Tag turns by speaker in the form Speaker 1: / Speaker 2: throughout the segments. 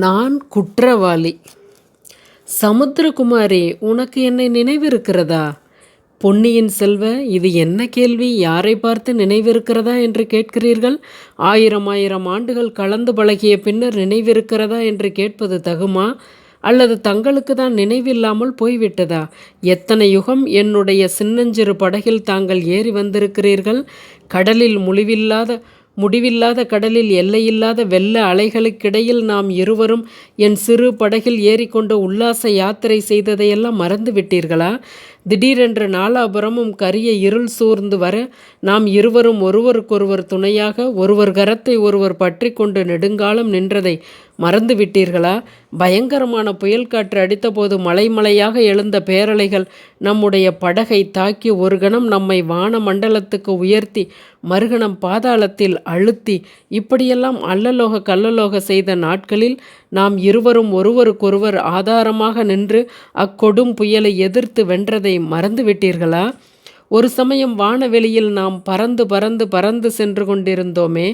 Speaker 1: நான் குற்றவாளி. சமுத்திரகுமாரி உனக்கு என்னை நினைவிருக்கிறதா? பொன்னியின் செல்வ இது என்ன கேள்வி? யாரை பார்த்து நினைவிருக்கிறதா என்று கேட்கிறீர்கள்? ஆயிரம் ஆயிரம் ஆண்டுகள் கலந்து பழகிய பின்னர் நினைவிருக்கிறதா என்று கேட்பது தகுமா? அல்லது தங்களுக்கு தான் நினைவில்லாமல் போய்விட்டதா? எத்தனை யுகம் என்னுடைய சின்னஞ்சிறு படகில் தாங்கள் ஏறி வந்திருக்கிறீர்கள்? கடலில் முழிவில்லாத முடிவில்லாத கடலில் எல்லையில்லாத வெள்ள அலைகளுக்கிடையில் நாம் இருவரும் என் சிறு படகில் ஏறிக்கொண்டு உல்லாச யாத்திரை செய்ததையெல்லாம் மறந்து விட்டீர்களா திடீரென்று நாலாபுரமும் கரிய இருள் சூழ்ந்து வர நாம் இருவரும் ஒருவருக்கொருவர் துணையாக ஒருவர் கரத்தை ஒருவர் பற்றி கொண்டு நெடுங்காலம் நின்றதை மறந்து விட்டீர்களா பயங்கரமான புயல் காற்று அடித்தபோது மலைமலையாக எழுந்த பேரலைகள் நம்முடைய படகை தாக்கி ஒரு கணம் நம்மை வான மண்டலத்துக்கு உயர்த்தி மறுகணம் பாதாளத்தில் அழுத்தி இப்படியெல்லாம் அல்லலோக கல்லலோக செய்த நாட்களில் நாம் இருவரும் ஒருவருக்கொருவர் ஆதாரமாக நின்று அக்கொடும் புயலை எதிர்த்து வென்றதை மறந்துவிட்டீர்களா? ஒரு சமயம் வானவெளியில் நாம் பறந்து பறந்து பறந்து சென்று கொண்டிருந்தோமே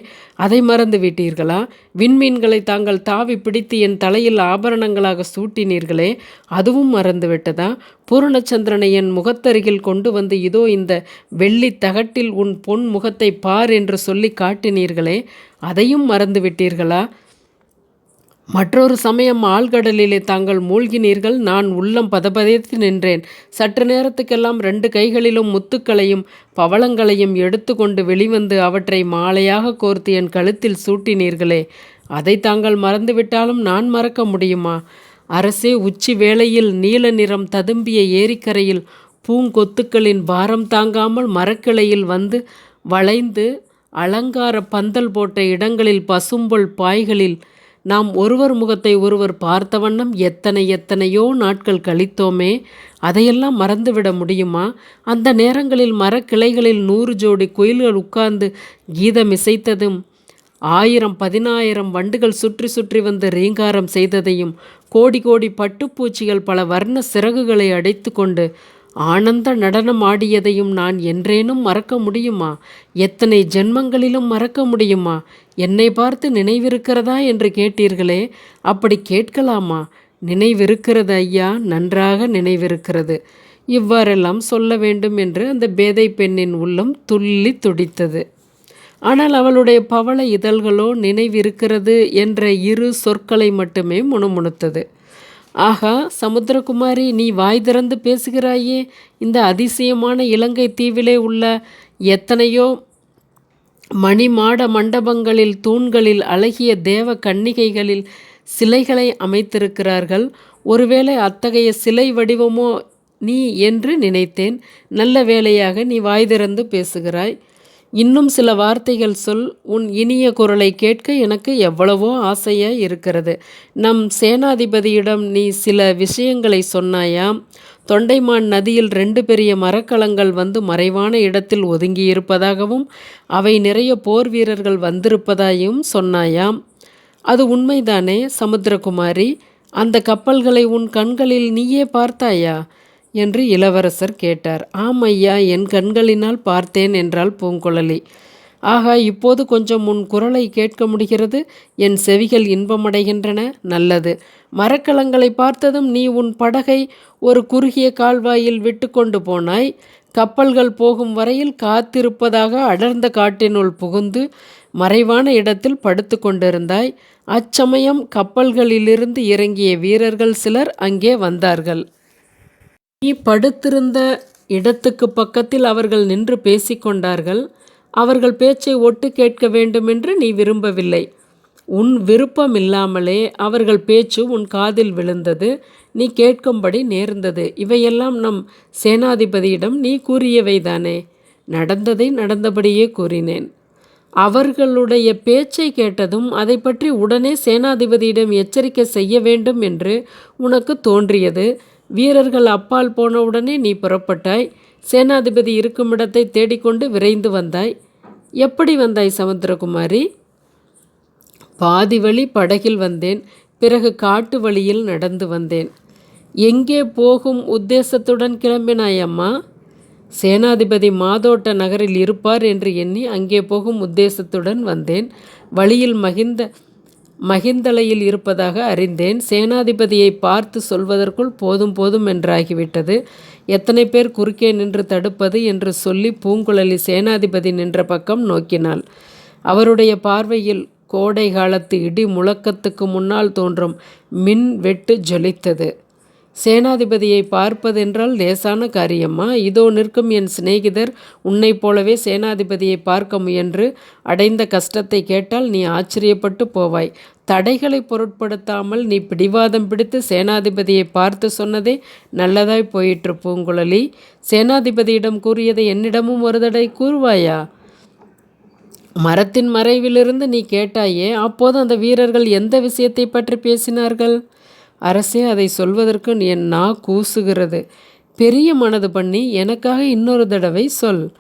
Speaker 1: அதை மறந்து விட்டீர்களா? விண்மீன்களை தாங்கள் தாவி பிடித்து என் தலையில் ஆபரணங்களாக சூட்டினீர்களே அதுவும் மறந்து விட்டதா? பூரணச்சந்திரனை என் முகத்தருகில் கொண்டு வந்து இதோ இந்த வெள்ளி தகட்டில் உன் பொன் முகத்தை பார் என்று சொல்லி காட்டினீர்களே அதையும் மறந்து விட்டீர்களா? மற்றொரு சமயம் ஆழ்கடலிலே தாங்கள் மூழ்கினீர்கள். நான் உள்ளம் பதபதைத்து நின்றேன். சற்று நேரத்துக்கெல்லாம் ரெண்டு கைகளிலும் முத்துக்களையும் பவளங்களையும் எடுத்துக்கொண்டு வெளிவந்து அவற்றை மாலையாக கோர்த்து என் கழுத்தில் சூட்டினீர்களே. அதை தாங்கள் மறந்துவிட்டாலும் நான் மறக்க முடியுமா? அரசே உச்சி வேளையில் நீல நிறம் ததும்பிய ஏரிக்கரையில் பூங்கொத்துக்களின் பாரம் தாங்காமல் மரக்கிளையில் வந்து வளைந்து அலங்கார பந்தல் போட்ட இடங்களில் பசும்பொல் பாய்களில் நாம் ஒருவர் முகத்தை ஒருவர் பார்த்த வண்ணம் எத்தனை எத்தனையோ நாட்கள் கழித்தோமே அதையெல்லாம் மறந்துவிட முடியுமா? அந்த நேரங்களில் மரக்கிளைகளில் நூறு ஜோடி குயில்கள் உட்கார்ந்து கீதம் இசைத்ததும் ஆயிரம் பதினாயிரம் வண்டுகள் சுற்றி சுற்றி வந்து ரீங்காரம் செய்ததையும் கோடி கோடி பட்டுப்பூச்சிகள் பல வர்ண சிறகுகளை அடைத்து கொண்டு ஆனந்த நடனம் ஆடியதையும் நான் என்றேனும் மறக்க முடியுமா? எத்தனை ஜென்மங்களிலும் மறக்க முடியுமா? என்னை பார்த்து நினைவிருக்கிறதா என்று கேட்டீர்களே அப்படி கேட்கலாமா? நினைவிருக்கிறது ஐயா நன்றாக நினைவிருக்கிறது. இவ்வாறெல்லாம் சொல்ல வேண்டும் என்று அந்த பேதை பெண்ணின் உள்ளம் துள்ளி துடித்தது. ஆனால் அவளுடைய பவள இதழ்களோ நினைவிருக்கிறது என்ற இரு சொற்களை மட்டுமே முணுமுணுத்தது. ஆகா சமுத்திரகுமாரி நீ வாய் திறந்து பேசுகிறாயே. இந்த அதிசயமான இலங்கை தீவிலே உள்ள எத்தனையோ மணிமாட மண்டபங்களில் தூண்களில் அழகிய தேவ கன்னிகைகளில் சிலைகளை அமைத்திருக்கிறார்கள். ஒருவேளை அத்தகைய சிலை வடிவமோ நீ என்று நினைத்தேன். நல்ல வேளையாக நீ வாய் திறந்து பேசுகிறாய். இன்னும் சில வார்த்தைகள் சொல் உன் இனிய குரலை கேட்க எனக்கு எவ்வளவோ ஆசையாக இருக்கிறது. நம் சேனாதிபதியிடம் நீ சில விஷயங்களை சொன்னாயாம் தொண்டைமான் நதியில் ரெண்டு பெரிய மரக்கலங்கள் வந்து மறைவான இடத்தில் ஒதுங்கி இருப்பதாகவும் அவை நிறைய போர் வீரர்கள் வந்திருப்பதாயும் சொன்னாயாம் அது உண்மைதானே சமுத்திரகுமாரி. அந்த கப்பல்களை உன் கண்களில் நீயே பார்த்தாயா? என்று இளவரசர் கேட்டார். ஆம் ஐயா என் கண்களினால் பார்த்தேன் என்றாள் பூங்குழலி. ஆகா இப்போது கொஞ்சம் உன் குரலை கேட்க முடிகிறது? என் செவிகள் இன்பமடைகின்றன. நல்லது. மரக்கலங்களை பார்த்ததும் நீ உன் படகை ஒரு குறுகிய கால்வாயில் விட்டுக்கொண்டு போனாய். கப்பல்கள் போகும் வரையில் காத்திருப்பதாக அடர்ந்த காட்டினுள் புகுந்து மறைவான இடத்தில் படுத்து கொண்டிருந்தாய். அச்சமயம் கப்பல்களிலிருந்து இறங்கிய வீரர்கள் சிலர் அங்கே வந்தார்கள். நீ படுத்திருந்த இடத்துக்கு பக்கத்தில் அவர்கள் நின்று பேசிக்கொண்டார்கள் அவர்கள் பேச்சை ஒட்டு கேட்க வேண்டுமென்று நீ விரும்பவில்லை. உன் விருப்பம் இல்லாமலே அவர்கள் பேச்சு உன் காதில் விழுந்தது. நீ கேட்கும்படி நேர்ந்தது. இவையெல்லாம் நம் சேனாதிபதியிடம் நீ கூறியவைதானே. நடந்ததை நடந்தபடியே கூறினேன். அவர்களுடைய பேச்சை கேட்டதும் அதை பற்றி உடனே சேனாதிபதியிடம் எச்சரிக்கை செய்ய வேண்டும் என்று உனக்கு தோன்றியது. வீரர்கள் அப்பால் போனவுடனே நீ புறப்பட்டாய். சேனாதிபதி இருக்கும் இடத்தை தேடிக்கொண்டு விரைந்து வந்தாய். எப்படி வந்தாய் சமுத்திரகுமாரி? பாதி வழி படகில் வந்தேன். பிறகு காட்டு வழியில் நடந்து வந்தேன். எங்கே போகும் உத்தேசத்துடன் கிளம்பினாய் அம்மா சேனாதிபதி மாதோட்ட நகரில் இருப்பார் என்று எண்ணி அங்கே போகும் உத்தேசத்துடன் வந்தேன். வழியில் மகிந்த மகிந்தலையில் இருப்பதாக அறிந்தேன். சேனாதிபதியை பார்த்து சொல்வதற்குள் போதும் போதும் என்றாகிவிட்டது. எத்தனை பேர் குறுக்கே நின்று தடுப்பது என்று சொல்லி பூங்குழலி சேனாதிபதி நின்ற பக்கம் நோக்கினாள். அவருடைய பார்வையில் கோடை காலத்து இடி முழக்கத்துக்கு முன்னால் தோன்றும் மின் வெட்டு ஜொலித்தது. சேனாதிபதியை பார்ப்பதென்றால் லேசான காரியமா இதோ நிற்கும் என் சிநேகிதர் உன்னைப் போலவே சேனாதிபதியை பார்க்க முயன்று அடைந்த கஷ்டத்தை கேட்டால் நீ ஆச்சரியப்பட்டு போவாய். தடைகளை பொருட்படுத்தாமல் நீ பிடிவாதம் பிடித்து சேனாதிபதியை பார்த்து சொன்னதே நல்லதாய் போயிற்று பூங்குழலி. சேனாதிபதியிடம் கூறியதை என்னிடமும் ஒரு தடை கூறுவாயா? மரத்தின் மறைவிலிருந்து நீ கேட்டாயே அப்போது அந்த வீரர்கள் எந்த விஷயத்தை பற்றி பேசினார்கள்? அரசே அதை சொல்வதற்கு என் நா கூசுகிறது. பெரிய மனது பண்ணி எனக்காக இன்னொரு தடவை சொல்.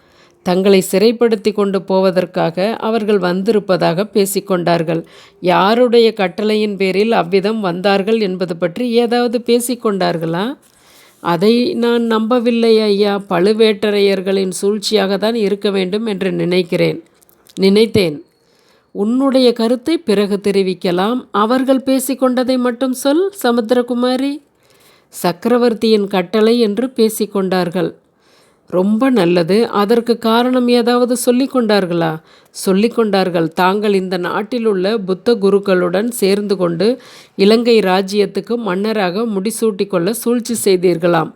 Speaker 1: தங்களை சிறைப்படுத்தி கொண்டு போவதற்காக அவர்கள் வந்திருப்பதாக பேசிக்கொண்டார்கள் யாருடைய கட்டளையின் பேரில் அவ்விதம் வந்தார்கள் என்பது பற்றி ஏதாவது பேசிக்கொண்டார்களா அதை நான் நம்பவில்லை ஐயா. பழுவேட்டரையர்களின் சூழ்ச்சியாக தான் இருக்க வேண்டும் என்று நினைக்கிறேன். நினைத்தேன். உன்னுடைய கருத்தை பிறகு தெரிவிக்கலாம். அவர்கள் பேசிக்கொண்டதை மட்டும் சொல் சமுத்திரகுமாரி. சக்கரவர்த்தியின் கட்டளை என்று பேசிக்கொண்டார்கள். ரொம்ப நல்லது. அதற்கு காரணம் ஏதாவது சொல்லிக் கொண்டார்களா சொல்லிக் கொண்டார்கள் தாங்கள் இந்த நாட்டில் உள்ள புத்த குருக்களுடன் சேர்ந்து கொண்டு இலங்கை ராஜ்யத்துக்கு மன்னராக முடிசூட்டிக்கொள்ள சூழ்ச்சி செய்தீர்களாம்.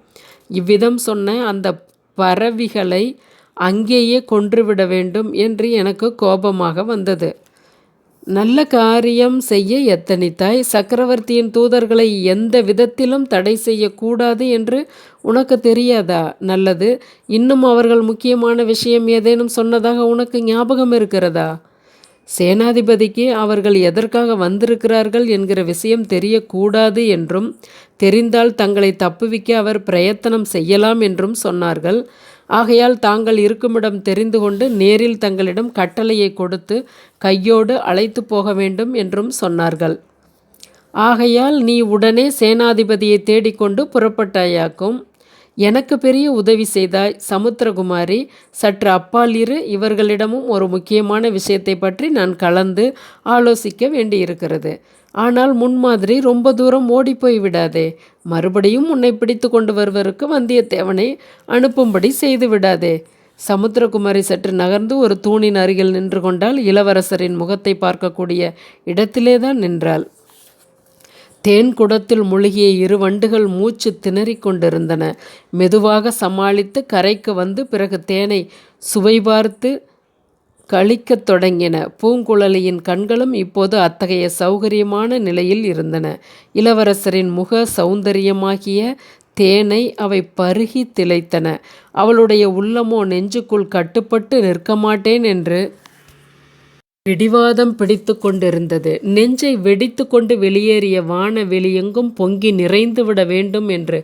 Speaker 1: இவ்விதம் சொன்ன அந்த பறவிகளை அங்கேயே கொன்றுவிட வேண்டும் என்று எனக்கு கோபமாக வந்தது. நல்ல காரியம் செய்ய எத்தனித்தாய்? சக்கரவர்த்தியின் தூதர்களை எந்த விதத்திலும் தடை செய்யக்கூடாது என்று உனக்கு தெரியாதா? நல்லது. இன்னும் அவர்கள் முக்கியமான விஷயம் ஏதேனும் சொன்னதாக உனக்கு ஞாபகம் இருக்கிறதா? சேனாதிபதிக்கு அவர்கள் எதற்காக வந்திருக்கிறார்கள் என்கிற விஷயம் தெரியக்கூடாது என்றும் தெரிந்தால் தங்களை தப்புவிக்க அவர் பிரயத்தனம் செய்யலாம் என்றும் சொன்னார்கள். ஆகையால் தாங்கள் இருக்குமிடம் தெரிந்து கொண்டு நேரில் தங்களிடம் கட்டளையை கொடுத்து கையோடு அழைத்து போக வேண்டும் என்றும் சொன்னார்கள். ஆகையால் நீ உடனே சேனாதிபதியை தேடிக்கொண்டு புறப்பட்டாயாக்கும். எனக்கு பெரிய உதவி செய்தாய் சமுத்திரகுமாரி சற்று அப்பால் இரு இவர்களிடமும் ஒரு முக்கியமான விஷயத்தை பற்றி நான் கலந்து ஆலோசிக்க வேண்டியிருக்கிறது. ஆனால் முன்மாதிரி ரொம்ப தூரம் ஓடிப்போய் விடாதே. மறுபடியும் உன்னை பிடித்து கொண்டு வருவதற்கு வந்தியத்தேவனை அனுப்பும்படி செய்து விடாதே. சமுத்திரகுமாரி சற்று நகர்ந்து ஒரு தூணின் அருகில் நின்று கொண்டால் இளவரசரின் முகத்தை பார்க்கக்கூடிய இடத்திலே தான் நின்றாள். தேன் குடத்தில் முழுகிய இரு வண்டுகள் மூச்சு திணறிக் கொண்டிருந்தன. மெதுவாக சமாளித்து கரைக்கு வந்து பிறகு தேனை சுவை பார்த்து கழிக்கத் தொடங்கின. பூங்குழலியின் கண்களும் இப்போது அத்தகைய சௌகரியமான நிலையில் இருந்தன. இளவரசரின் முக சௌந்தரியமாகிய தேனை அவை பருகி திளைத்தன. அவளுடைய உள்ளமோ நெஞ்சுக்குள் கட்டுப்பட்டு நிற்க மாட்டேன் என்று பிடிவாதம் பிடித்து கொண்டிருந்தது. நெஞ்சை வெடித்து கொண்டு வெளியேறிய வான வெளியெங்கும் பொங்கி நிறைந்துவிட வேண்டும் என்று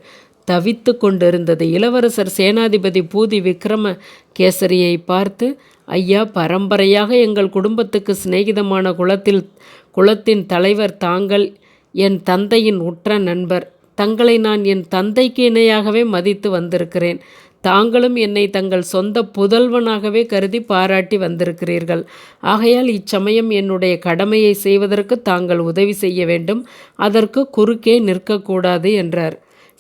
Speaker 1: தவித்து கொண்டிருந்தது. இளவரசர் சேனாதிபதி பூதி விக்ரம கேசரியை பார்த்து ஐயா பரம்பரையாக எங்கள் குடும்பத்துக்கு சிநேகிதமான குலத்தில் குலத்தின் தலைவர் தாங்கள் என் தந்தையின் உற்ற நண்பர். தங்களை நான் என் தந்தைக்கு இணையாகவே மதித்து வந்திருக்கிறேன். தாங்களும் என்னை தங்கள் சொந்த புதல்வனாகவே கருதி பாராட்டி வந்திருக்கிறீர்கள். ஆகையால் இச்சமயம் என்னுடைய கடமையை செய்வதற்கு தாங்கள் உதவி செய்ய வேண்டும். அதற்கு குறுக்கே நிற்கக்கூடாது என்றார்.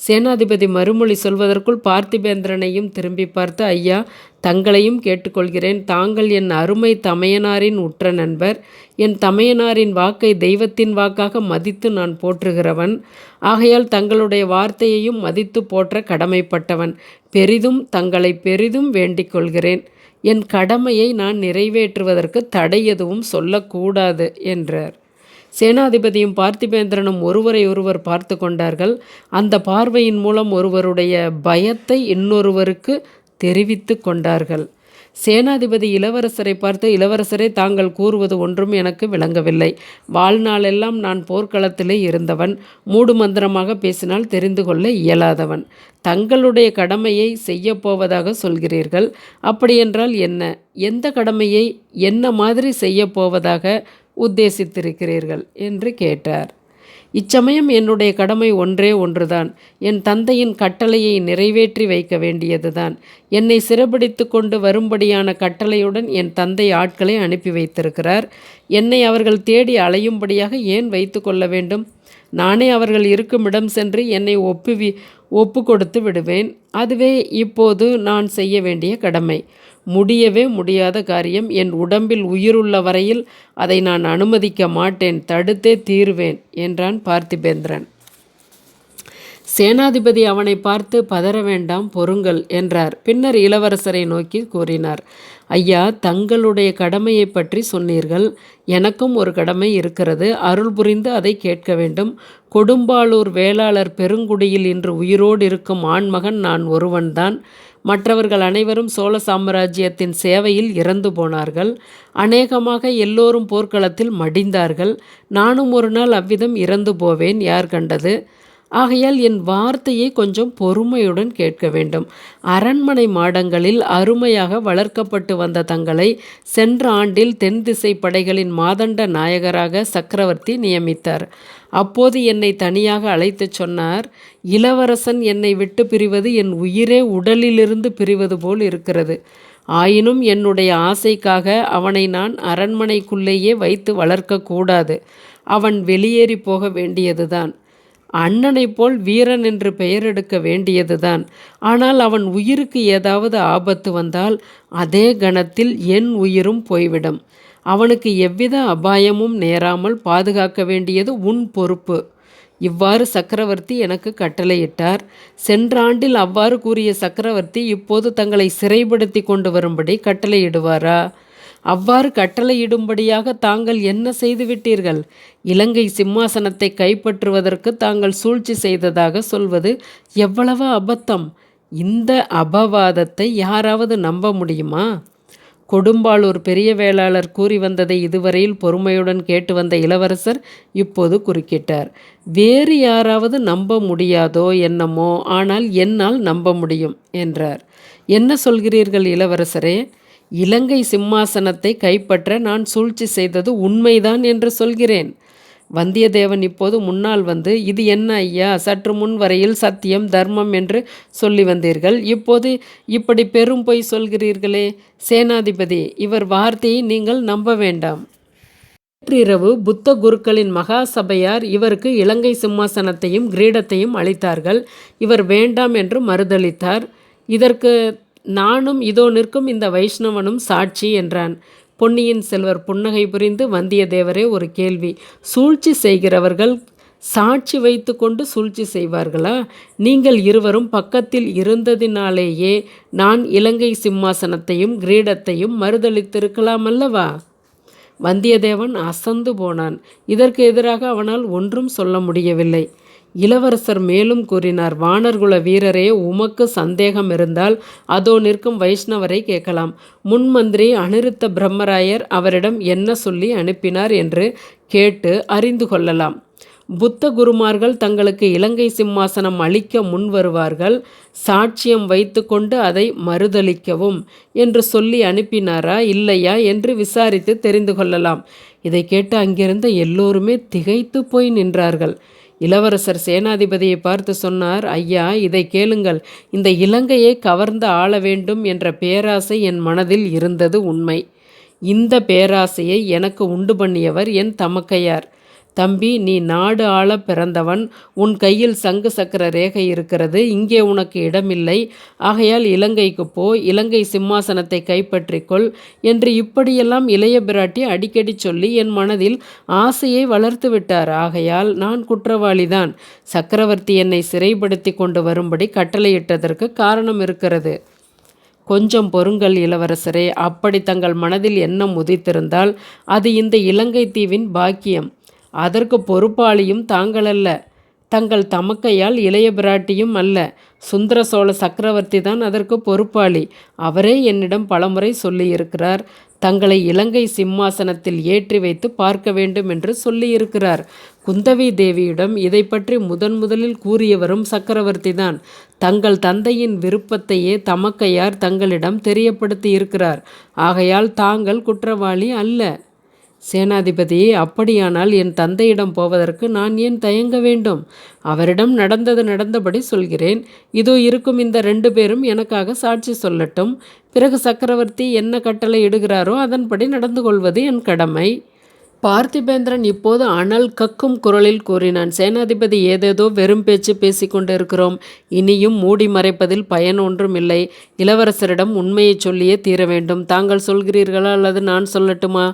Speaker 1: சேனாதிபதி மறுமொழி சொல்வதற்குள் பார்த்திபேந்திரனையும் திரும்பி பார்த்து ஐயா தங்களையும் கேட்டுக்கொள்கிறேன். தாங்கள் என் அருமை தமையனாரின் உற்ற நண்பர். என் தமையனாரின் வாக்கை தெய்வத்தின் வாக்காக மதித்து நான் போற்றுகிறவன். ஆகையால் தங்களுடைய வார்த்தையையும் மதித்து போற்ற கடமைப்பட்டவன். பெரிதும் தங்களை பெரிதும் வேண்டிக் கொள்கிறேன் என் கடமையை நான் நிறைவேற்றுவதற்கு தடை எதுவும் சொல்லக்கூடாது என்றார். சேனாதிபதியும் பார்த்திபேந்திரனும் ஒருவரை ஒருவர் பார்த்து கொண்டார்கள். அந்த பார்வையின் மூலம் ஒருவருடைய பயத்தை இன்னொருவருக்கு தெரிவித்து கொண்டார்கள். சேனாதிபதி இளவரசரை பார்த்து இளவரசரை தாங்கள் கூறுவது ஒன்றும் எனக்கு விளங்கவில்லை. வாழ்நாளெல்லாம் நான் போர்க்களத்திலே இருந்தவன். மூடு மந்திரமாக பேசினால் தெரிந்து கொள்ள இயலாதவன். தங்களுடைய கடமையை செய்யப்போவதாக சொல்கிறீர்கள். அப்படியென்றால் என்ன? எந்த கடமையை என்ன மாதிரி செய்யப்போவதாக உத்தேசித்திருக்கிறீர்கள் என்று கேட்டார். இச்சமயம் என்னுடைய கடமை ஒன்றே ஒன்றுதான். என் தந்தையின் கட்டளையை நிறைவேற்றி வைக்க வேண்டியதுதான். என்னை சிறப்பிடித்து கொண்டு வரும்படியான கட்டளையுடன் என் தந்தை ஆட்களை அனுப்பி வைத்திருக்கிறார். என்னை அவர்கள் தேடி அலையும்படியாக ஏன் வைத்து கொள்ள வேண்டும்? நானே அவர்கள் இருக்கும் இடம் சென்று என்னை ஒப்புவி ஒப்பு கொடுத்து விடுவேன். அதுவே இப்போது நான் செய்ய வேண்டிய கடமை. முடியவே முடியாத காரியம். என் உடம்பில் உயிருள்ள வரையில் அதை நான் அனுமதிக்க மாட்டேன். தடுத்தே தீருவேன் என்றான் பார்த்திபேந்திரன். சேனாதிபதி அவனை பார்த்து பதற வேண்டாம் பொறுங்கள் என்றார். பின்னர் இளவரசரை நோக்கி கூறினார் ஐயா தங்களுடைய கடமையை பற்றி சொன்னீர்கள். எனக்கும் ஒரு கடமை இருக்கிறது. அருள் புரிந்து அதை கேட்க வேண்டும். கொடும்பாளூர் வேளாளர் பெருங்குடியில் இன்று உயிரோடு இருக்கும் ஆண்மகன் நான் ஒருவன்தான். மற்றவர்கள் அனைவரும் சோழ சாம்ராஜ்யத்தின் சேவையில் இறந்து போனார்கள். அநேகமாக எல்லோரும் போர்க்களத்தில் மடிந்தார்கள். நானும் ஒரு நாள் அவ்விதம் இறந்து போவேன் யார் கண்டது? ஆகையால் என் வார்த்தையை கொஞ்சம் பொறுமையுடன் கேட்க வேண்டும். அரண்மனை மாடங்களில் அருமையாக வளர்க்கப்பட்டு வந்த தங்களை சென்ற ஆண்டில் தென் திசை படைகளின் மாதண்ட நாயகராக சக்கரவர்த்தி நியமித்தார். அப்போது என்னை தனியாக அழைத்துச் சொன்னார் இளவரசன் என்னை விட்டு பிரிவது என் உயிரே உடலிலிருந்து பிரிவது போல் இருக்கிறது. ஆயினும் என்னுடைய ஆசைக்காக அவனை நான் அரண்மனைக்குள்ளேயே வைத்து வளர்க்கக்கூடாது அவன் வெளியேறி போக வேண்டியதுதான். அண்ணனைப் போல் வீரன் என்று பெயர் எடுக்க வேண்டியதுதான். ஆனால் அவன் உயிருக்கு ஏதாவது ஆபத்து வந்தால் அதே கணத்தில் என் உயிரும் போய்விடும். அவனுக்கு எவ்வித அபாயமும் நேராமல் பாதுகாக்க வேண்டியது உன் பொறுப்பு. இவ்வாறு சக்கரவர்த்தி எனக்கு கட்டளையிட்டார். சென்ற ஆண்டில் அவ்வாறு கூறிய சக்கரவர்த்தி இப்போது தங்களை சிறைப்படுத்தி கொண்டு வரும்படி கட்டளையிடுவாரா? அவ்வாறு கட்டளையிடும்படியாக தாங்கள் என்ன செய்துவிட்டீர்கள்? இலங்கை சிம்மாசனத்தை கைப்பற்றுவதற்கு தாங்கள் சூழ்ச்சி செய்ததாக சொல்வது எவ்வளவு அபத்தம்? இந்த அபவாதத்தை யாராவது நம்ப முடியுமா? கொடும்பாளூர் பெரிய வேளாளர் கூறி வந்ததை இதுவரையில் பொறுமையுடன் கேட்டு வந்த இளவரசர் இப்போது குறுக்கிட்டார். வேறு யாராவது நம்ப முடியாதோ என்னமோ ஆனால் என்னால் நம்ப முடியும் என்றார். என்ன சொல்கிறீர்கள் இளவரசரே? இலங்கை சிம்மாசனத்தை கைப்பற்ற நான் சூழ்ச்சி செய்தது உண்மைதான் என்று சொல்கிறேன். வந்தியத்தேவன் இப்போது முன்னால் வந்து இது என்ன ஐயா சற்று முன் வரையில் சத்தியம் தர்மம் என்று சொல்லி வந்தீர்கள். இப்போது இப்படி பெரும் பொய் சொல்கிறீர்களே சேனாதிபதி இவர் வார்த்தையை நீங்கள் நம்ப வேண்டாம். நேற்றிரவு புத்த குருக்களின் மகா சபையார் இவருக்கு இலங்கை சிம்மாசனத்தையும் கிரீடத்தையும் அளித்தார்கள். இவர் வேண்டாம் என்று மறுதளித்தார் இதற்கு நானும் இதோ நிற்கும் இந்த வைஷ்ணவனும் சாட்சி என்றான். பொன்னியின் செல்வர் புன்னகை புரிந்து வந்தியத்தேவரே ஒரு கேள்வி. சூழ்ச்சி செய்கிறவர்கள் சாட்சி வைத்து கொண்டு சூழ்ச்சி செய்வார்களா? நீங்கள் இருவரும் பக்கத்தில் இருந்ததினாலேயே நான் இலங்கை சிம்மாசனத்தையும் கிரீடத்தையும் மறுதளித்திருக்கலாம் அல்லவா? வந்தியத்தேவன் அசந்து போனான். இதற்கு எதிராக அவனால் ஒன்றும் சொல்ல முடியவில்லை. இளவரசர் மேலும் கூறினார் வானர்குல வீரரே உமக்கு சந்தேகம் இருந்தால் அதோ நிற்கும் வைஷ்ணவரை கேட்கலாம். முன்மந்திரி அனிருத்த பிரம்மராயர் அவரிடம் என்ன சொல்லி அனுப்பினார் என்று கேட்டு அறிந்து கொள்ளலாம். புத்த குருமார்கள் தங்களுக்கு இலங்கை சிம்மாசனம் அளிக்க முன் வருவார்கள். சாட்சியம் வைத்துக்கொண்டு அதை மறுதளிக்கவும் என்று சொல்லி அனுப்பினாரா இல்லையா என்று விசாரித்து தெரிந்து கொள்ளலாம். இதை கேட்டு அங்கிருந்த எல்லோருமே திகைத்து போய் நின்றார்கள். இளவரசர் சேனாதிபதியை பார்த்து சொன்னார் ஐயா இதை கேளுங்கள். இந்த இலங்கையை கவர்ந்து ஆள வேண்டும் என்ற பேராசை என் மனதில் இருந்தது உண்மை. இந்த பேராசையை எனக்கு உண்டு பண்ணியவர் என் தமக்கையார். தம்பி நீ நாடு ஆள பிறந்தவன். உன் கையில் சங்கு சக்கர ரேகை இருக்கிறது. இங்கே உனக்கு இடமில்லை. ஆகையால் இலங்கைக்கு போ. இலங்கை சிம்மாசனத்தை கைப்பற்றிக்கொள் என்று இப்படியெல்லாம் இளைய பிராட்டி அடிக்கடி சொல்லி என் மனதில் ஆசையை வளர்த்து விட்டார். ஆகையால் நான் குற்றவாளிதான். சக்கரவர்த்தி என்னை சிறைப்படுத்தி கொண்டு வரும்படி கட்டளையிட்டதற்கு காரணம் இருக்கிறது. கொஞ்சம் பொறுங்கள் இளவரசரே. அப்படி தங்கள் மனதில் எண்ணம் உதித்திருந்தால் அது இந்த இலங்கை தீவின் பாக்கியம். அதற்கு பொறுப்பாளியும் தாங்களல்ல. தங்கள் தமக்கையால் இளைய பிராட்டியும் அல்ல. சுந்தர சோழ சக்கரவர்த்தி தான் அதற்கு பொறுப்பாளி. அவரே என்னிடம் பலமுறை சொல்லியிருக்கிறார். தங்களை இலங்கை சிம்மாசனத்தில் ஏற்றி வைத்து பார்க்க வேண்டும் என்று சொல்லியிருக்கிறார். குந்தவி தேவியிடம் இதை பற்றி முதன் முதலில் கூறியவரும் சக்கரவர்த்தி தான். தங்கள் தந்தையின் விருப்பத்தையே தமக்கையார் தங்களிடம் தெரியப்படுத்தி இருக்கிறார் ஆகையால் தாங்கள் குற்றவாளி அல்ல. சேனாதிபதி அப்படியானால் என் தந்தையிடம் போவதற்கு நான் ஏன் தயங்க வேண்டும்? அவரிடம் நடந்தது நடந்தபடி சொல்கிறேன். இதோ இருக்கும் இந்த ரெண்டு பேரும் எனக்காக சாட்சி சொல்லட்டும். பிறகு சக்கரவர்த்தி என்ன கட்டளை இடுகிறாரோ அதன்படி நடந்து கொள்வது என் கடமை. பார்த்திபேந்திரன் இப்போது அனல் கக்கும் குரலில் கூறினான் சேனாதிபதி ஏதேதோ வெறும் பேச்சு பேசிக்கொண்டு இருக்கிறோம் இனியும் மூடி மறைப்பதில் பயன் ஒன்றும் இல்லை. இளவரசரிடம் உண்மையை சொல்லியே தீர வேண்டும். தாங்கள் சொல்கிறீர்களா அல்லது நான் சொல்லட்டுமா?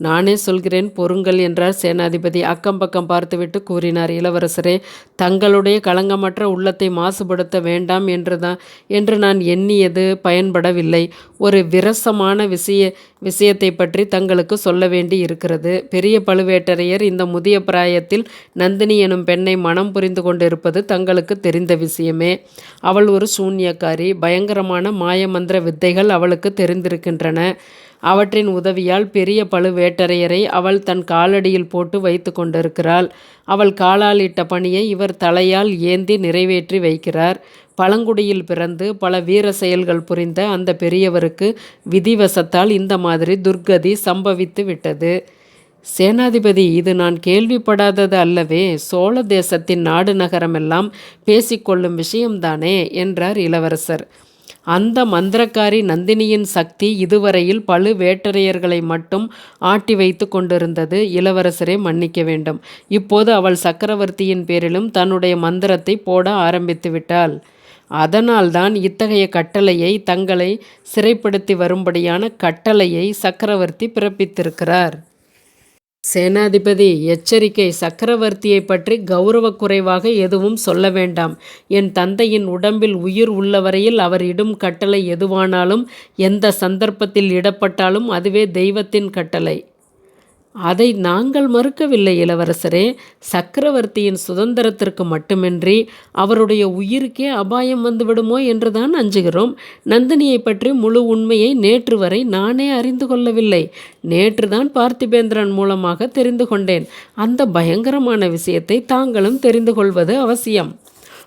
Speaker 1: நானே சொல்கிறேன் பொறுங்கள் என்றார் சேனாதிபதி. அக்கம் பக்கம் பார்த்துவிட்டு கூறினார் இளவரசரே தங்களுடைய களங்கமற்ற உள்ளத்தை மாசுபடுத்த வேண்டாம் என்றுதான் என்று நான் எண்ணியது பயன்படவில்லை. ஒரு விரசமான விஷய விஷயத்தை பற்றி தங்களுக்கு சொல்ல வேண்டி இருக்கிறது. பெரிய பழுவேட்டரையர் இந்த முதிய பிராயத்தில் நந்தினி எனும் பெண்ணை மனம் புரிந்து கொண்டிருப்பது தங்களுக்கு தெரிந்த விஷயமே. அவள் ஒரு சூன்யக்காரி. பயங்கரமான மாயமந்திர வித்தைகள் அவளுக்கு தெரிந்திருக்கின்றன. அவற்றின் உதவியால் பெரிய பழுவேட்டரையரை அவள் தன் காலடியில் போட்டு வைத்து கொண்டிருக்கிறாள். அவள் காலால் இட்ட பணியை இவர் தலையால் ஏந்தி நிறைவேற்றி வைக்கிறார். பழங்குடியில் பிறந்து பல வீர செயல்கள் புரிந்த அந்த பெரியவருக்கு விதிவசத்தால் இந்த மாதிரி துர்கதி சம்பவித்து விட்டது. சேனாதிபதி இது நான் கேள்விப்படாதது அல்லவே சோழ தேசத்தின் நாடு நகரமெல்லாம் பேசிக்கொள்ளும் விஷயம்தானே என்றார் இளவரசர். அந்த மந்திரக்காரி நந்தினியின் சக்தி இதுவரையில் பழு வேட்டரையர்களை மட்டும் ஆட்டி வைத்து கொண்டிருந்தது இளவரசரே மன்னிக்க வேண்டும். இப்போது அவள் சக்கரவர்த்தியின் பேரிலும் தன்னுடைய மந்திரத்தை போட ஆரம்பித்து விட்டாள். அதனால்தான் இத்தகைய கட்டளையை தங்களை சிறைப்படுத்தி வரும்படியான கட்டளையை சக்கரவர்த்தி பிறப்பித்திருக்கிறார். சேனாதிபதி எச்சரிக்கை. சக்கரவர்த்தியை பற்றி கௌரவ குறைவாக எதுவும் சொல்ல வேண்டாம். என் தந்தையின் உடம்பில் உயிர் உள்ளவரையில் அவர் இடும் கட்டளை எதுவானாலும் எந்த சந்தர்ப்பத்தில் இடப்பட்டாலும் அதுவே தெய்வத்தின் கட்டளை. அதை நாங்கள் மறுக்கவில்லை இளவரசரே. சக்கரவர்த்தியின் சுதந்திரத்திற்கு மட்டுமின்றி அவருடைய உயிருக்கே அபாயம் வந்துவிடுமோ என்றுதான் அஞ்சுகிறோம். நந்தினியை பற்றி முழு உண்மையை நேற்று வரை நானே அறிந்து கொள்ளவில்லை. நேற்றுதான் பார்த்திபேந்திரன் மூலமாக தெரிந்து கொண்டேன். அந்த பயங்கரமான விஷயத்தை தாங்களும் தெரிந்து கொள்வது அவசியம்.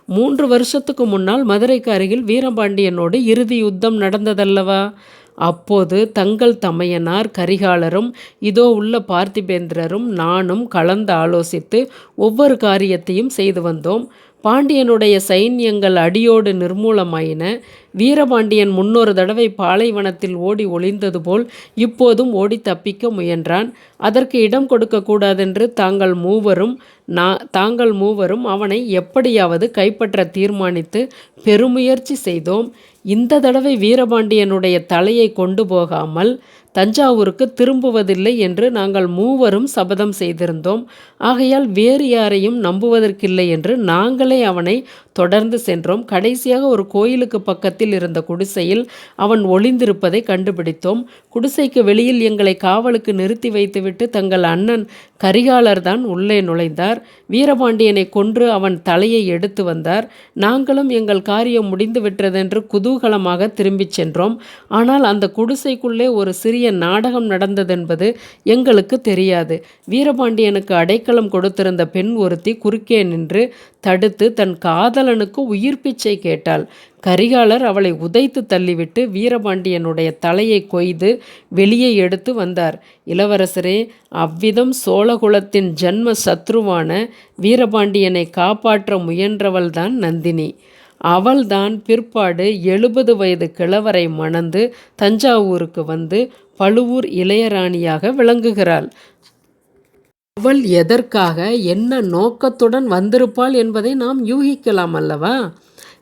Speaker 1: மூன்று வருஷத்துக்கு முன்னால் மதுரைக்கு அருகில் வீரபாண்டியனோடு இறுதி யுத்தம் நடந்ததல்லவா? அப்போது தங்கள் தமையனார் கரிகாலரும் இதோ உள்ள பார்த்திபேந்திரரும் நானும் கலந்து ஆலோசித்து ஒவ்வொரு காரியத்தையும் செய்து வந்தோம். பாண்டியனுடைய சைன்யங்கள் அடியோடு நிர்மூலமாயின. வீரபாண்டியன் முன்னொரு தடவை பாலைவனத்தில் ஓடி ஒளிந்தது போல் இப்போதும் ஓடி தப்பிக்க முயன்றான். அதற்கு இடம் கொடுக்கக்கூடாதென்று தாங்கள் மூவரும் நான் தாங்கள் மூவரும் அவனை எப்படியாவது கைப்பற்ற தீர்மானித்து பெருமுயற்சி செய்தோம். இந்த தடவை வீரபாண்டியனுடைய தலையை கொண்டு போகாமல் தஞ்சாவூருக்கு திரும்புவதில்லை என்று நாங்கள் மூவரும் சபதம் செய்திருந்தோம். ஆகையால் வேறு யாரையும் நம்புவதற்கில்லை என்று நாங்களே அவனை தொடர்ந்து சென்றோம். கடைசியாக ஒரு கோயிலுக்கு பக்கத்தில் இருந்த குடிசையில் அவன் ஒளிந்திருப்பதை கண்டுபிடித்தோம். குடிசைக்கு வெளியில் எங்களை காவலுக்கு நிறுத்தி வைத்துவிட்டு தங்கள் அண்ணன் கரிகாலர் தான் உள்ளே நுழைந்தார். வீரபாண்டியனை கொன்று அவன் தலையை எடுத்து வந்தார். நாங்களும் எங்கள் காரியம் முடிந்து விட்டதென்று குதூகலமாக திரும்பிச் சென்றோம். ஆனால் அந்த குடிசைக்குள்ளே ஒரு சிறிய நாடகம் நடந்ததென்பது எங்களுக்கு தெரியாது. வீரபாண்டியனுக்கு அடைக்கலம் கொடுத்திருந்த பெண் ஒருத்தி குறுக்கே நின்று தடுத்து தன் காதலனுக்கு உயிர் பிச்சை கேட்டாள். கரிகாலர் அவளை உதைத்து தள்ளிவிட்டு வீரபாண்டியனுடைய தலையை கொய்து வெளியே எடுத்து வந்தார். இளவரசரே அவ்விதம் சோழகுலத்தின் ஜன்ம சத்ருவான வீரபாண்டியனை காப்பாற்ற முயன்றவள்தான் நந்தினி. அவள்தான் பிற்பாடு எழுபது வயது கிழவரை மணந்து தஞ்சாவூருக்கு வந்து பழுவூர் இளையராணியாக விளங்குகிறாள். அவள் எதற்காக என்ன நோக்கத்துடன் வந்திருப்பாள் என்பதை நாம் யூகிக்கலாம் அல்லவா?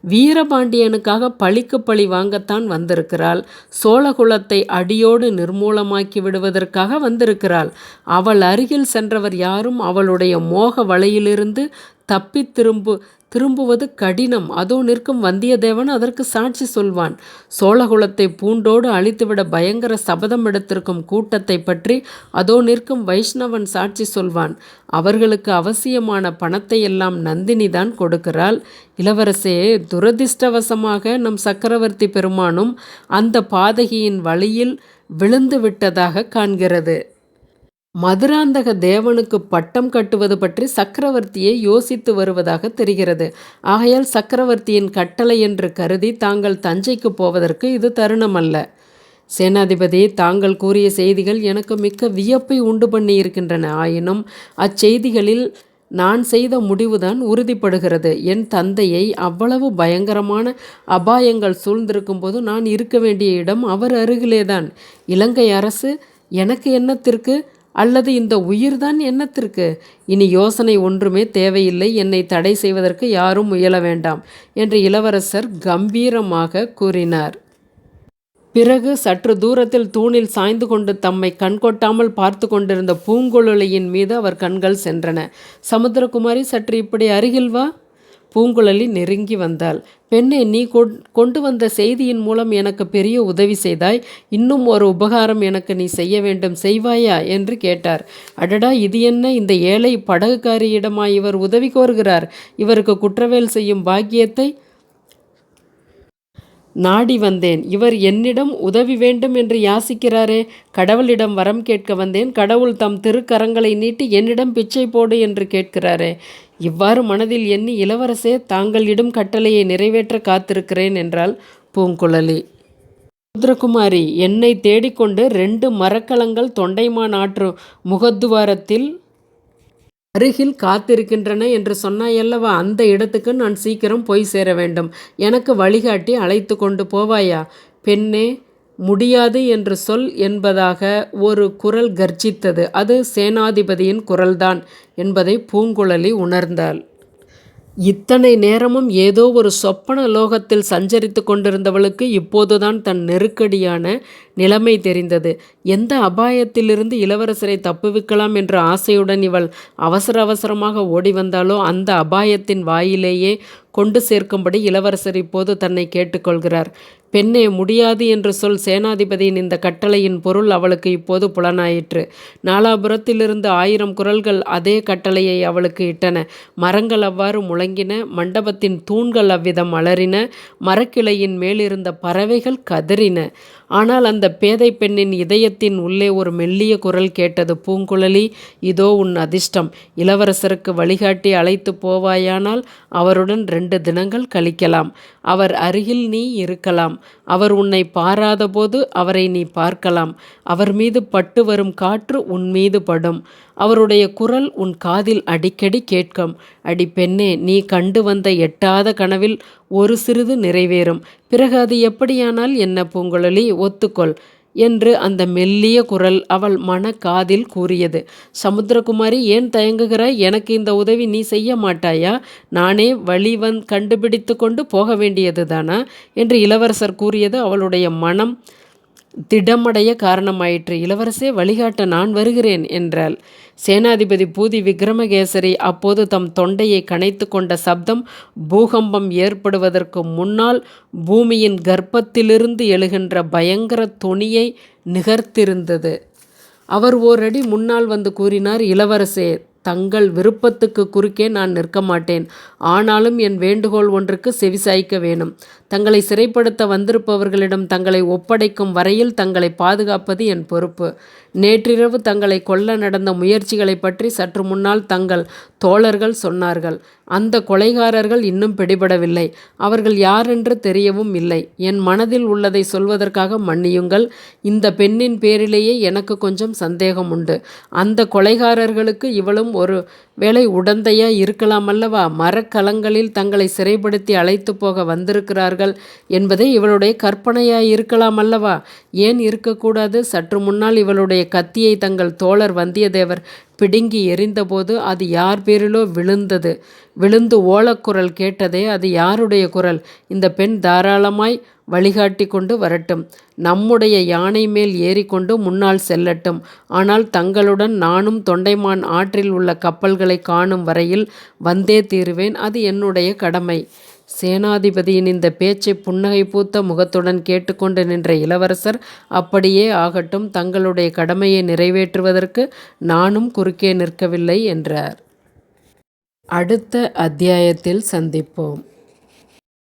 Speaker 1: வீரபாண்டியனுக்காக பழிக்கு பழி வாங்கத்தான் வந்திருக்கிறாள். சோழகுலத்தை அடியோடு நிர்மூலமாக்கி விடுவதற்காக வந்திருக்கிறாள். அவள் அருகில் சென்றவர் யாரும் அவளுடைய மோக வலையிலிருந்து தப்பி திரும்பு திரும்புவது கடினம். அதோ நிற்கும் வந்தியத்தேவன் அதற்கு சாட்சி சொல்வான். சோழகுலத்தை பூண்டோடு அழித்துவிட பயங்கர சபதம் எடுத்திருக்கும் கூட்டத்தை பற்றி அதோ நிற்கும் வைஷ்ணவன் சாட்சி சொல்வான். அவர்களுக்கு அவசியமான பணத்தை எல்லாம் நந்தினி தான் கொடுக்கிறாள். இளவரசே துரதிர்ஷ்டவசமாக நம் சக்கரவர்த்தி பெருமானும் அந்த பாதகியின் வழியில் விழுந்து விட்டதாக காண்கிறது. மதுராந்தக தேவனுக்கு பட்டம் கட்டுவது பற்றி சக்கரவர்த்தியை யோசித்து வருவதாக தெரிகிறது. ஆகையால் சக்கரவர்த்தியின் கட்டளை என்று கருதி தாங்கள் தஞ்சைக்கு போவதற்கு இது தருணம் அல்ல சேனாதிபதி தாங்கள் கூறிய செய்திகள் எனக்கு மிக்க வியப்பை உண்டு பண்ணியிருக்கின்றன. ஆயினும் அச்செய்திகளில் நான் செய்த முடிவுதான் உறுதிப்படுகிறது. என் தந்தையை அவ்வளவு பயங்கரமான அபாயங்கள் சூழ்ந்திருக்கும் போது நான் இருக்க வேண்டிய இடம் அவர் அருகிலேதான். இலங்கை அரசு எனக்கு என்னத்திற்கு அல்லது இந்த உயிர்தான் என்னத்திற்கு? இனி யோசனை ஒன்றுமே தேவையில்லை. என்னை தடை செய்வதற்கு யாரும் முயல வேண்டாம் என்று இளவரசர் கம்பீரமாக கூறினார். பிறகு சற்று தூரத்தில் தூணில் சாய்ந்து கொண்டு தம்மை கண்கொட்டாமல் பார்த்து கொண்டிருந்த பூங்குழலியின் மீது அவர் கண்கள் சென்றன. சமுத்திரகுமாரி சற்று இப்படி அருகில் வா. பூங்குழலி நெருங்கி வந்தாள். பெண்ணே நீ கொண்டு வந்த செய்தியின் மூலம் எனக்கு பெரிய உதவி செய்தாய். இன்னும் ஒரு உபகாரம் எனக்கு நீ செய்ய வேண்டும். செய்வாயா? என்று கேட்டார். அடடா இது என்ன? இந்த ஏழை படகுக்காரியிடமா இவர் உதவி கோருகிறார்? இவருக்கு குற்றவேல் செய்யும் பாக்கியத்தை நாடி வந்தேன். இவர் என்னிடம் உதவி வேண்டும் என்று யாசிக்கிறாரே. கடவுளிடம் வரம் கேட்க வந்தேன். கடவுள் தம் திருக்கரங்களை நீட்டி என்னிடம் பிச்சை போடு என்று கேட்கிறாரே. இவ்வாறு மனதில் எண்ணி இளவரசே தாங்கள் இடும் கட்டளையை நிறைவேற்ற காத்திருக்கிறேன் என்றாள் பூங்குழலி. ருத்ரகுமாரி என்னை தேடிக்கொண்டு ரெண்டு மரக்கலங்கள் தொண்டைமான் ஆற்று முகத்துவாரத்தில் அருகில் காத்திருக்கின்றன என்று சொன்னாயல்லவா? அந்த இடத்துக்கு நான் சீக்கிரம் போய் சேர வேண்டும். எனக்கு வழிகாட்டி அழைத்து கொண்டு போவாயா? பெண்ணே முடியாது என்று சொல் என்பதாக ஒரு குரல் கர்ஜித்தது. அது சேனாதிபதியின் குரல்தான் என்பதை பூங்குழலி உணர்ந்தாள். இத்தனை நேரமும் ஏதோ ஒரு சொப்பன லோகத்தில் சஞ்சரித்து கொண்டிருந்தவளுக்கு இப்போதுதான் தன் நெருக்கடியான நிலைமை தெரிந்தது. எந்த அபாயத்திலிருந்து இளவரசரை தப்புவிக்கலாம் என்ற ஆசையுடன் இவள் அவசர அவசரமாக ஓடி வந்தாலோ அந்த அபாயத்தின் வாயிலேயே கொண்டு சேர்க்கும்படி இளவரசர் இப்போது தன்னை கேட்டுக்கொள்கிறார். பெண்ணே முடியாது என்று சொல். சேனாதிபதியின் இந்த கட்டளையின் பொருள் அவளுக்கு இப்போது புலனாயிற்று. நாலாபுரத்திலிருந்து ஆயிரம் குரல்கள் அதே கட்டளையை அவளுக்கு இட்டன. மரங்கள் அவ்வாறு முழங்கின. மண்டபத்தின் தூண்கள் அவ்விதம் அலறின. மரக்கிளையின் மேலிருந்த பறவைகள் கதறின. ஆனால் அந்த பேதை பெண்ணின் இதயத்தின் உள்ளே ஒரு மெல்லிய குரல் கேட்டது பூங்குழலி இதோ உன் அதிர்ஷ்டம். இளவரசருக்கு வழிகாட்டி அழைத்து போவாயானால் அவருடன் ரெண்டு தினங்கள் கழிக்கலாம். அவர் அருகில் நீ இருக்கலாம். அவர் உன்னை பாராதபோது அவரை நீ பார்க்கலாம். அவர் மீது பட்டு வரும் காற்று உன் மீது படும். அவருடைய குரல் உன் காதில் அடிக்கடி கேட்கும். அடி பெண்ணே நீ கண்டு வந்த எட்டாத கனவில் ஒரு சிறிது நிறைவேறும். பிறகு அது எப்படியானால் என்ன பூங்குழலி ஒத்துக்கொள் என்று அந்த மெல்லிய குரல் அவள் மன காதில் கூறியது. சமுத்திரகுமாரி ஏன் தயங்குகிறாய்? எனக்கு இந்த உதவி நீ செய்ய மாட்டாயா? நானே வழி வந் கண்டுபிடித்து கொண்டு போக வேண்டியது தானா என்று இளவரசர் கூறியது அவளுடைய மனம் திடமடைய காரணமாயிற்று. இளவரசே வழிகாட்ட நான் வருகிறேன் என்றாள். சேனாதிபதி பூதி விக்ரமகேசரி அப்போது தம் தொண்டையை கனைத்து கொண்ட சப்தம் பூகம்பம் ஏற்படுவதற்கு முன்னால் பூமியின் கர்ப்பத்திலிருந்து எழுகின்ற பயங்கர துணியை நிகர்த்திருந்தது. அவர் ஓரடி முன்னால் வந்து கூறினார் இளவரசே தங்கள் விருப்பத்துக்கு குறுக்கே நான் நிற்க மாட்டேன். ஆனாலும் என் வேண்டுகோள் ஒன்றுக்கு செவிசாய்க்க வேணும். தங்களை சிறைப்படுத்த வந்திருப்பவர்களிடம் தங்களை ஒப்படைக்கும் வரையில் தங்களை பாதுகாப்பது என் பொறுப்பு. நேற்றிரவு தங்களை கொல்ல நடந்த முயற்சிகளை பற்றி சற்று முன்னால் தங்கள் தோழர்கள் சொன்னார்கள். அந்த கொலைகாரர்கள் இன்னும் பிடிபடவில்லை. அவர்கள் யாரென்று தெரியவும் இல்லை. என் மனதில் உள்ளதை சொல்வதற்காக மன்னியுங்கள். இந்த பெண்ணின் பேரிலேயே எனக்கு கொஞ்சம் சந்தேகம் உண்டு அந்த கொலைகாரர்களுக்கு இவளும் ஒரு வேலை உடந்தையா இருக்கலாம் அல்லவா? மரக்கலங்களில் தங்களை சிறைப்படுத்தி அழைத்து போக வந்திருக்கிறார்கள் என்பதே இவளுடைய கற்பனையா இருக்கலாம் அல்லவா? ஏன் இருக்கக்கூடாது? சற்று முன்னால் இவளுடைய கத்தியை தங்கள் தோழர் வந்தியத்தேவர் பிடுங்கி எறிந்தபோது அது யார் பேரிலோ விழுந்தது. விழுந்து ஓலக்குரல் கேட்டதே அது யாருடைய குரல்? இந்த பெண் தாராளமாய் வழிகாட்டி கொண்டு வரட்டும். நம்முடைய யானை மேல் ஏறிக்கொண்டு முன்னால் செல்லட்டும். ஆனால் தங்களுடன் நானும் தொண்டைமான் ஆற்றில் உள்ள கப்பல்களை காணும் வரையில் வந்தே தீருவேன். அது என்னுடைய கடமை. சேனாதிபதியின் இந்த பேச்சை புன்னகை பூத்த முகத்துடன் கேட்டுக்கொண்டு நின்ற இளவரசர் அப்படியே ஆகட்டும். தங்களுடைய கடமையை நிறைவேற்றுவதற்கு நானும் குறுக்கே நிற்கவில்லை என்றார். அடுத்த அத்தியாயத்தில் சந்திப்போம்.